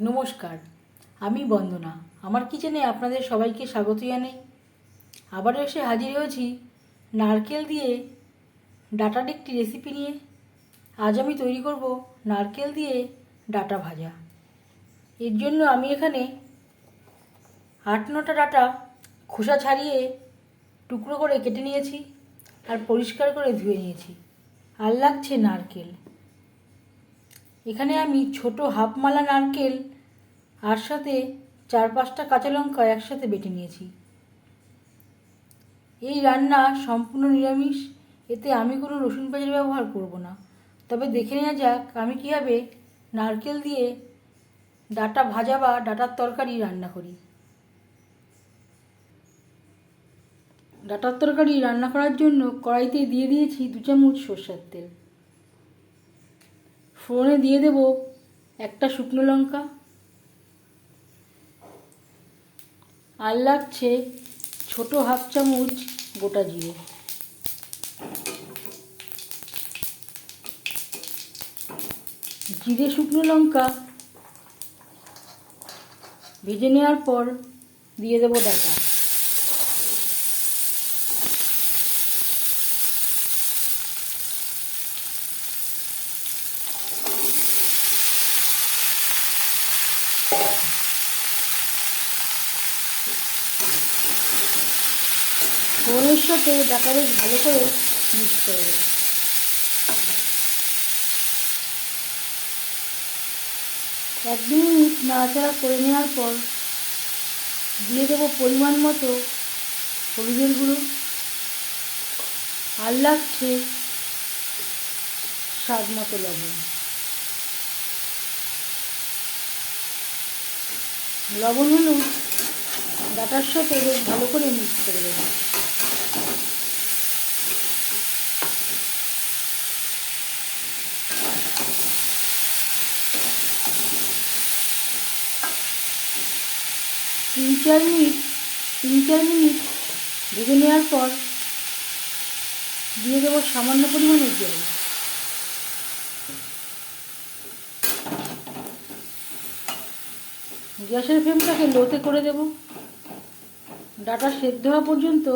নমস্কার, আমি বন্দনা। আমার কিচেনে আপনাদের সবাইকে স্বাগত জানাই। আবারও এসে হাজির হয়েছি নারকেল দিয়ে ডাটার একটি রেসিপি নিয়ে। আজ আমি তৈরি করব নারকেল দিয়ে ডাটা ভাজা। এর জন্য আমি এখানে আট নটা ডাটা খোসা ছাড়িয়ে টুকরো করে কেটে নিয়েছি আর পরিষ্কার করে ধুয়ে নিয়েছি। আর লাগছে নারকেল। এখানে আমি ছোট হাফ মালা নারকেল আর সাথে চার পাঁচটা কাঁচা লঙ্কা একসাথে বেটে নিয়েছি। এই রান্না সম্পূর্ণ নিরামিষ, এতে আমি কোনো রসুন পেঁয়াজের ব্যবহার করব না। তবে দেখে নেওয়া যাক আমি কীভাবে নারকেল দিয়ে ডাটা ভাজা বা ডাটার তরকারি রান্না করি। ডাটার তরকারি রান্না করার জন্য কড়াইতে দিয়ে দিয়েছি দু চামচ সর্ষের তেল। ফোড়নে দিয়ে দেব একটা শুকনো লঙ্কা। আর লাগছে ছোট হাফ চামচ গোটা জিরে। জিরে শুকনো লঙ্কা ভেজে নেওয়ার পর দিয়ে দেবো ডাটা। ফোড়নের সাথে ডাটা বেশ ভালো করে মিক্স করে দেবো এক নাড়াচাড়া করে নেওয়ার পর দিয়ে দেবো পরিমাণ মতো হলুদের গুঁড়ো, আর লাগছে স্বাদ মতো লবণ। লবণ হলুদ ডাটার সাথে বেশ ভালো করে মিক্স করে দেবো তিন চার মিনিট তিন চার মিনিট ভেজে নেওয়ার পর দিয়ে দেবো সামান্য পরিমাণে জল। গ্যাসের ফ্লেমটাকে লোতে করে দেব। ডাটা সেদ্ধ হওয়া পর্যন্ত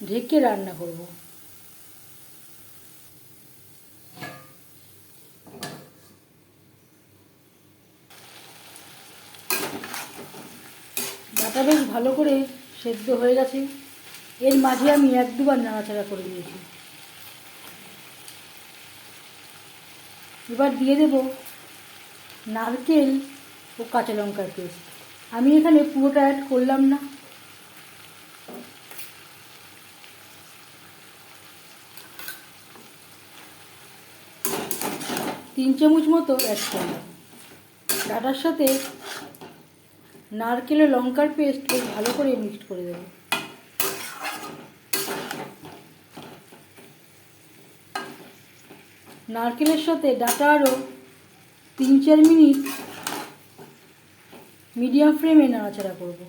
ঢেকে রান্না করব। ডাটা বেশ ভালো করে সেদ্ধ হয়ে গেছে। এর মাঝে আমি এক দুবার নাড়াচাড়া করে দিয়েছি এবার দিয়ে দেব নারকেল ও কাঁচা লঙ্কার পেস্ট। আমি এখানে পুরোটা অ্যাড করলাম না। তিন চামচ মতো অ্যাড করলাম। ডাটার সাথে নারকেল ও লঙ্কার পেস্ট ভালো করে মিক্সড করে দেবো। নারকেলের সাথে ডাটা আরও তিন চার মিনিট মিডিয়াম ফ্লেমে নাড়াচাড়া করব।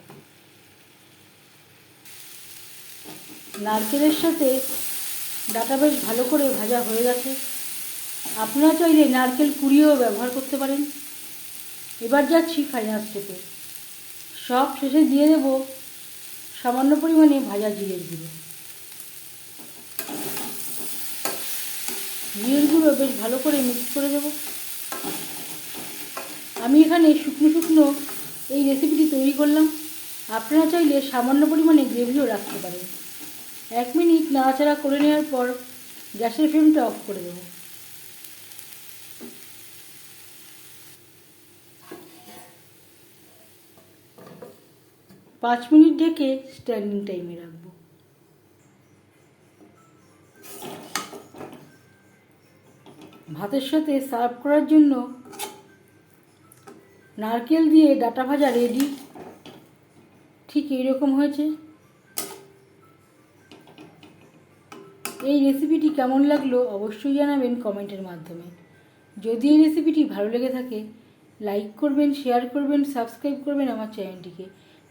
নারকেলের সাথে ডাটা বেশ ভালো করে ভাজা হয়ে গেছে। আপনারা চাইলে নারকেল কুড়িয়েও ব্যবহার করতে পারেন। এবার যাচ্ছি ফাইনাল স্টেপে সব শেষে দিয়ে দেব সামান্য পরিমাণে ভাজা জিরের গুঁড়ো। জিরের গুঁড়ো বেশ ভালো করে মিক্স করে দেব। আমি এখানে শুকনো শুকনো এই রেসিপিটি তৈরি করলাম। আপনারা চাইলে সামান্য পরিমাণে গ্রেভিও রাখতে পারেন। এক মিনিট নাড়াচাড়া করে নেওয়ার পর গ্যাসের ফ্লেমটা অফ করে দেবো। পাঁচ মিনিট ঢেকে স্ট্যান্ডিং টাইমে রাখব। ভাতের সাথে সার্ভ করার জন্য নারকেল দিয়ে ডাটা ভাজা রেডি ঠিক এইরকম হয়েছে। এই রেসিপিটি কেমন লাগল অবশ্যই জানাবেন কমেন্টের মাধ্যমে। যদি এই রেসিপিটি ভালো লেগে থাকে লাইক করবেন শেয়ার করবেন সাবস্ক্রাইব করবেন আমার চ্যানেলটিকে